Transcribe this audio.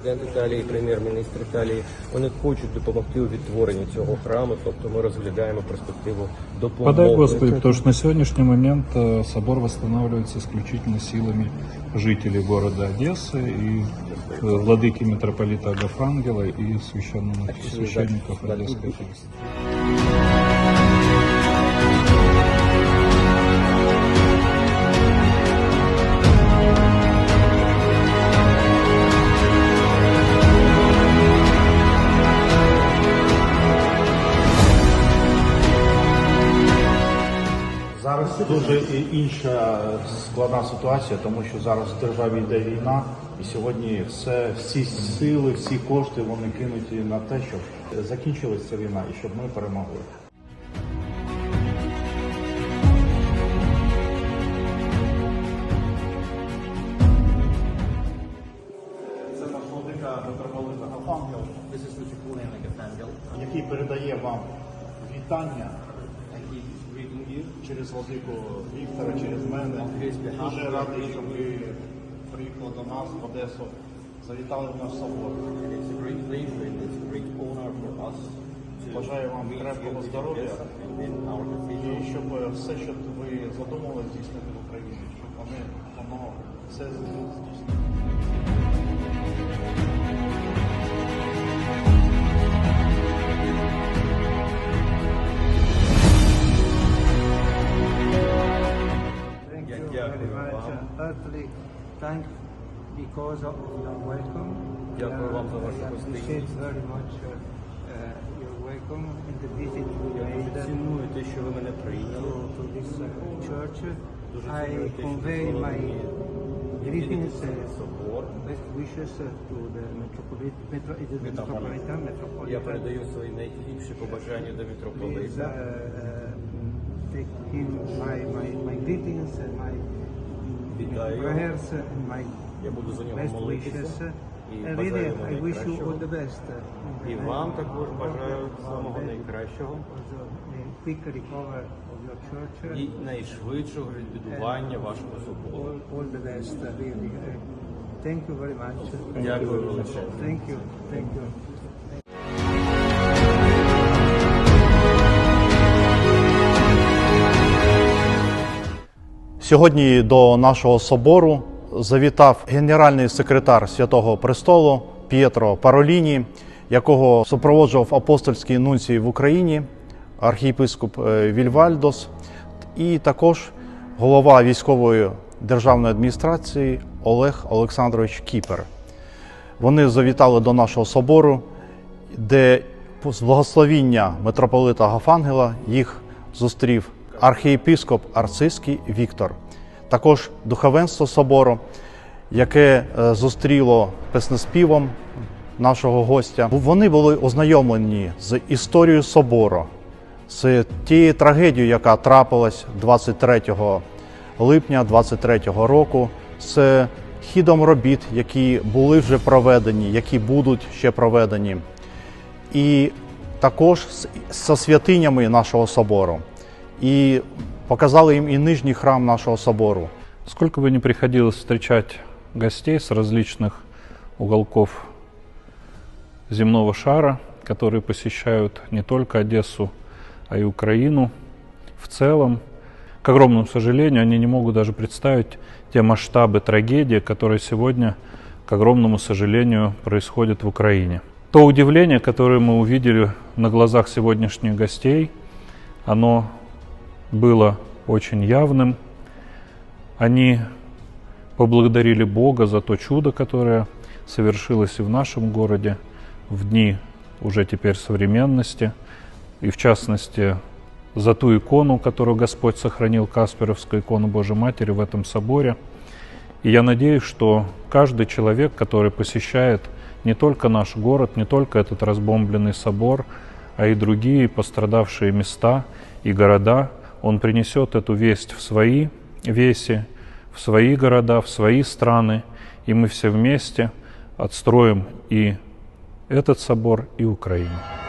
президент Італії, прем'єр-міністр Італії. Вони хочуть допомогти у відтворенні цього храму. Тобто ми розглядаємо перспективу допомоги. Подай Господи, потому что на сегодняшний момент э, собор восстанавливается исключительно силами жителей города Одессы и э, владыки митрополита Агафангела и священных, священников Одесской Зараз дуже інша складна ситуація, тому що зараз в державі йде війна, і сьогодні все, всі сили, всі кошти вони кинуті на те, щоб закінчилася ця війна і щоб ми перемогли. Це наш владика митрополита This is Tripolitan який передає вам вітання через владику Віктора, через мене. Дуже радий, що ви приїхали до нас в Одесу, завітали в наш собор. Бажаю вам крепкого здоров'я і щоб все, що ви задумали здійснити в Україні, щоб вони воно все здійснило. very wow. much. And Thirdly, thank because of your welcome. Дякую Uh, вам за вашу I гостинність. appreciate very much uh, uh, your welcome and the visit we Я made дуже to, ціную те, що ви мене прийняли. to this uh, church. Дуже I ціную те, що convey дозволили my мені greetings відвідати цей and собор. best wishes uh, to the metropolit, metro, it is the metropolitan, Я metropolitan. передаю свої найліпші побажання до Please uh, митрополита. uh, take him my, my, my greetings and my And Я буду за нього молитися. І бажаю really, I wish you all найкращого. the best. І вам також бажаю самого найкращого also, a quick recover of your church. і найшвидшого відбудування вашого собору. All, all the best, really. Thank you very much. Дякую величезно. Thank you. Thank you. Сьогодні до нашого собору завітав генеральний секретар Святого Престолу П'єтро Пароліні, якого супроводжував апостольський нунцій в Україні, архієпископ е, Вільвальдос, і також голова військової державної адміністрації Олег Олександрович Кіпер. Вони завітали до нашого собору, де з благословіння митрополита Гафангела їх зустрів архієпископ Арцизький Віктор, також духовенство собору, яке е, зустріло песнеспівом нашого гостя. Вони були ознайомлені з історією собору, з тією трагедією, яка трапилась 23 липня 23 року, з хідом робіт, які були вже проведені, які будуть ще проведені, і також з- святинями нашого собору. І показали їм і нижній храм нашого собору. Сколько бы ни приходилось встречать гостей с различных уголков земного шара, которые посещают не только Одессу, а и Украину в целом, к огромному сожалению, они не могут даже представить те масштабы трагедии, которые сегодня, к огромному сожалению, происходят в Украине. То удивление, которое мы увидели на глазах сегодняшних гостей, оно было очень явным. Они поблагодарили Бога за то чудо, которое совершилось и в нашем городе в дни уже теперь современности, и в частности за ту икону, которую Господь сохранил, Касперовскую икону Божьей Матери в этом соборе. И я надеюсь, что каждый человек, который посещает не только наш город, не только этот разбомбленный собор, а и другие пострадавшие места и города, он принесет эту весть в свои веси, в свои города, в свои страны, и мы все вместе отстроим и этот собор, и Украину.